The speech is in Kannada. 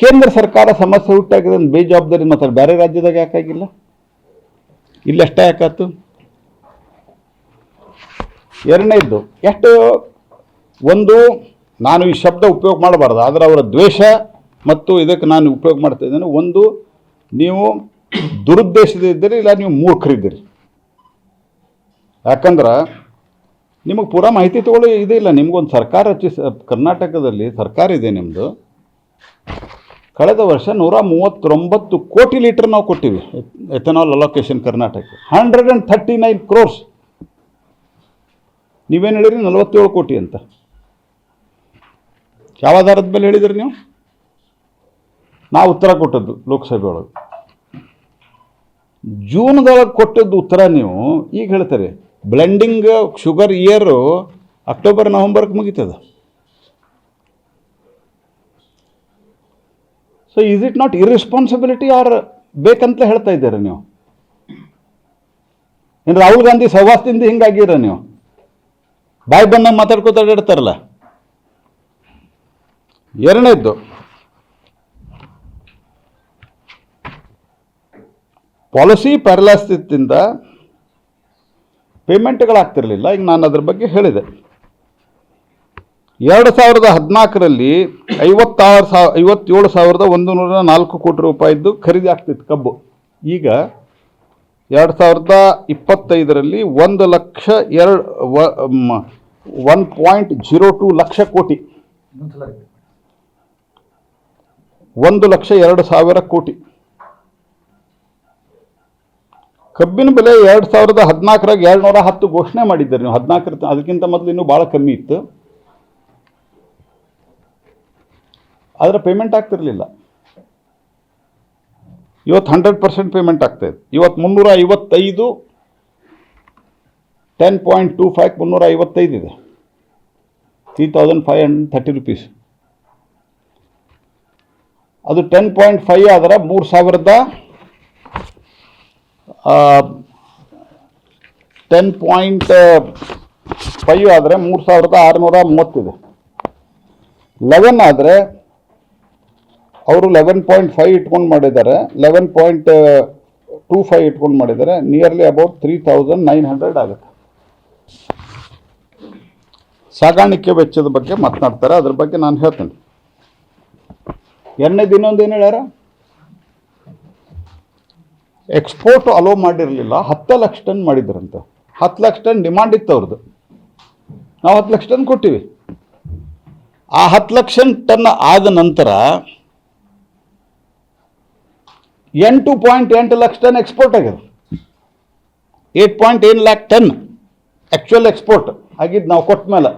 ಕೇಂದ್ರ ಸರ್ಕಾರ ಸಮಸ್ಯೆ ಹುಟ್ಟಾಗಿದೆ ಬೇಜವಾಬ್ದಾರಿ ಮಾತಾಡಿ. ಬೇರೆ ರಾಜ್ಯದಾಗ ಯಾಕಾಗಿಲ್ಲ? ಇಲ್ಲಿ ಯಾಕಾಯ್ತು ಯಾಕಾತು? ಎರಡನೇದ್ದು, ಎಷ್ಟು ಒಂದು, ನಾನು ಈ ಶಬ್ದ ಉಪಯೋಗ ಮಾಡಬಾರ್ದು. ಆದರೆ ಅವರ ದ್ವೇಷ ಮತ್ತು ಇದಕ್ಕೆ ನಾನು ಉಪಯೋಗ ಮಾಡ್ತಾ ಇದ್ದೇನೆ. ಒಂದು, ನೀವು ದುರುದ್ದೇಶದಿದ್ದೀರಿ ಇಲ್ಲ ನೀವು ಮೂರ್ಖರಿದ್ದೀರಿ? ಯಾಕಂದ್ರೆ ನಿಮಗೆ ಪೂರಾ ಮಾಹಿತಿ ತಗೊಳ್ಳೋ ಇದಿಲ್ಲ. ನಿಮಗೊಂದು ಸರ್ಕಾರ ರಚಿಸ, ಕರ್ನಾಟಕದಲ್ಲಿ ಸರ್ಕಾರ ಇದೆ ನಿಮ್ಮದು ಕಳೆದ ವರ್ಷ ನೂರ ಮೂವತ್ತೊಂಬತ್ತು ಕೋಟಿ ಲೀಟರ್ ನಾವು ಕೊಟ್ಟಿವಿ. Ethanol allocation Karnataka. Hundred and thirty nine crores ನೀವೇನು ಹೇಳಿರಿ ನಲವತ್ತೇಳು ಕೋಟಿ ಅಂತ. ಯಾವ ಆಧಾರದ ಮೇಲೆ ಹೇಳಿದ್ರಿ ನೀವು? ನಾವು ಉತ್ತರ ಕೊಟ್ಟದ್ದು ಲೋಕಸಭೆ ಒಳಗೆ. ಜೂನ್ದೊಳಗೆ ಕೊಟ್ಟದ್ದು ಉತ್ತರ ನೀವು. ಈಗ ಹೇಳ್ತಾರೆ ಬ್ಲೆಂಡಿಂಗ್ ಶುಗರ್ ಇಯರು ಅಕ್ಟೋಬರ್ ನವಂಬರ್ಗೆ ಮುಗೀತದ. So is it not irresponsibility or ಬೇಕಂತ ಹೇಳ್ತಾ ಇದ್ದೀರಾ ನೀವು? ಏನು ರಾಹುಲ್ ಗಾಂಧಿ ಸಹವಾಸದಿಂದ ಹಿಂಗಾಗಿರ ನೀವು? ಬಾಯಿ ಬಂದಂಗೆ ಮಾತಾಡ್ಕೋತ ಅಡ್ಡಾಡ್ತಾರಲ್ಲ ಎರಡನೇದ್ದು, ಪಾಲಿಸಿ ಪ್ಯಾರಲಾಸಿದಿಂದ ಪೇಮೆಂಟ್ಗಳಾಗ್ತಿರಲಿಲ್ಲ ಈಗ ನಾನು ಅದ್ರ ಬಗ್ಗೆ ಹೇಳಿದೆ. ಎರಡು ಸಾವಿರದ ಹದಿನಾಲ್ಕರಲ್ಲಿ ಐವತ್ತಾರು ಸಾವಿರ ಐವತ್ತೇಳು ಸಾವಿರದ ಒಂದು ನೂರ ನಾಲ್ಕು ಕೋಟಿ ರೂಪಾಯಿದ್ದು ಖರೀದಿ ಆಗ್ತಿತ್ತು ಕಬ್ಬು. ಈಗ ಎರಡು ಸಾವಿರದ ಇಪ್ಪತ್ತೈದರಲ್ಲಿ ಒಂದು ಲಕ್ಷ ಎರಡು one point zero two lakh ಕೋಟಿ. ಒಂದು ಲಕ್ಷ ಎರಡು ಸಾವಿರ ಕೋಟಿ. ಕಬ್ಬಿನ ಬೆಲೆ ಎರಡು ಸಾವಿರದ ಹದಿನಾಲ್ಕರಾಗ ಎರಡು ನೂರ ಹತ್ತು ಘೋಷಣೆ ಮಾಡಿದ್ದಾರೆ ನೀವು. ಹದಿನಾಲ್ಕರ ಅದಕ್ಕಿಂತ ಮೊದಲು ಇನ್ನೂ ಭಾಳ ಕಮ್ಮಿ ಇತ್ತು. ಆದರೆ ಪೇಮೆಂಟ್ ಆಗ್ತಿರಲಿಲ್ಲ. ಇವತ್ತು ಹಂಡ್ರೆಡ್ ಪರ್ಸೆಂಟ್ ಪೇಮೆಂಟ್ ಆಗ್ತಾಯಿದೆ ಇವತ್ತು ಮುನ್ನೂರ ಐವತ್ತೈದು ಟೆನ್ ಪಾಯಿಂಟ್ ಟೂ ಫೈವ್ ಮುನ್ನೂರ ಐವತ್ತೈದು ಇದೆ. Three thousand five hundred thirty rupees ಅದು ಟೆನ್ ಪಾಯಿಂಟ್ ಫೈವ್ ಆದರೆ ಮೂರು ಸಾವಿರದ ಟೆನ್ ಪಾಯಿಂಟ್ ಫೈವ್ ಆದರೆ ಮೂರು ಸಾವಿರದ ಆರುನೂರ ಮೂವತ್ತಿದೆ ಲೆವೆನ್ ಆದರೆ ಅವರು ಲೆವೆನ್ ಪಾಯಿಂಟ್ ಫೈವ್ ಇಟ್ಕೊಂಡು ಮಾಡಿದ್ದಾರೆ. ಲೆವೆನ್ ಪಾಯಿಂಟ್ ಟೂ ಫೈವ್ ಇಟ್ಕೊಂಡು ಮಾಡಿದ್ದಾರೆ. Nearly about three thousand nine hundred ಆಗುತ್ತೆ. ಸಾಗಾಣಿಕೆ ವೆಚ್ಚದ ಬಗ್ಗೆ ಮಾತನಾಡ್ತಾರೆ. ಅದ್ರ ಬಗ್ಗೆ ನಾನು ಹೇಳ್ತೇನೆ. ಎರಡನೇ ದಿನೊಂದು ಏನು ಹೇಳ್ಯಾರ? ಎಕ್ಸ್ಪೋರ್ಟ್ ಅಲೋ ಮಾಡಿರಲಿಲ್ಲ. ಹತ್ತು ಲಕ್ಷ ಟನ್ ಮಾಡಿದ್ರಂತೆ. ಹತ್ತು ಲಕ್ಷ ಟನ್ ಡಿಮಾಂಡ್ ಇತ್ತು ಅವ್ರದ್ದು ನಾವು ಹತ್ತು ಲಕ್ಷ ಟನ್ ಕೊಟ್ಟಿವಿ. ಆ ಹತ್ತು ಲಕ್ಷ ಟನ್ ಆದ ನಂತರ ಎಂಟು ಪಾಯಿಂಟ್ ಎಂಟು ಲಕ್ಷ ಟನ್ ಎಕ್ಸ್ಪೋರ್ಟ್ ಆಗಿದೆ ಏಟ್ ಪಾಯಿಂಟ್ ಏನ್ ಲ್ಯಾಕ್ ಟನ್ ಆ್ಯಕ್ಚುಯಲ್ ಎಕ್ಸ್ಪೋರ್ಟ್ ಆಗಿದ್ದು ನಾವು ಕೊಟ್ಟ ಮೇಲೆ.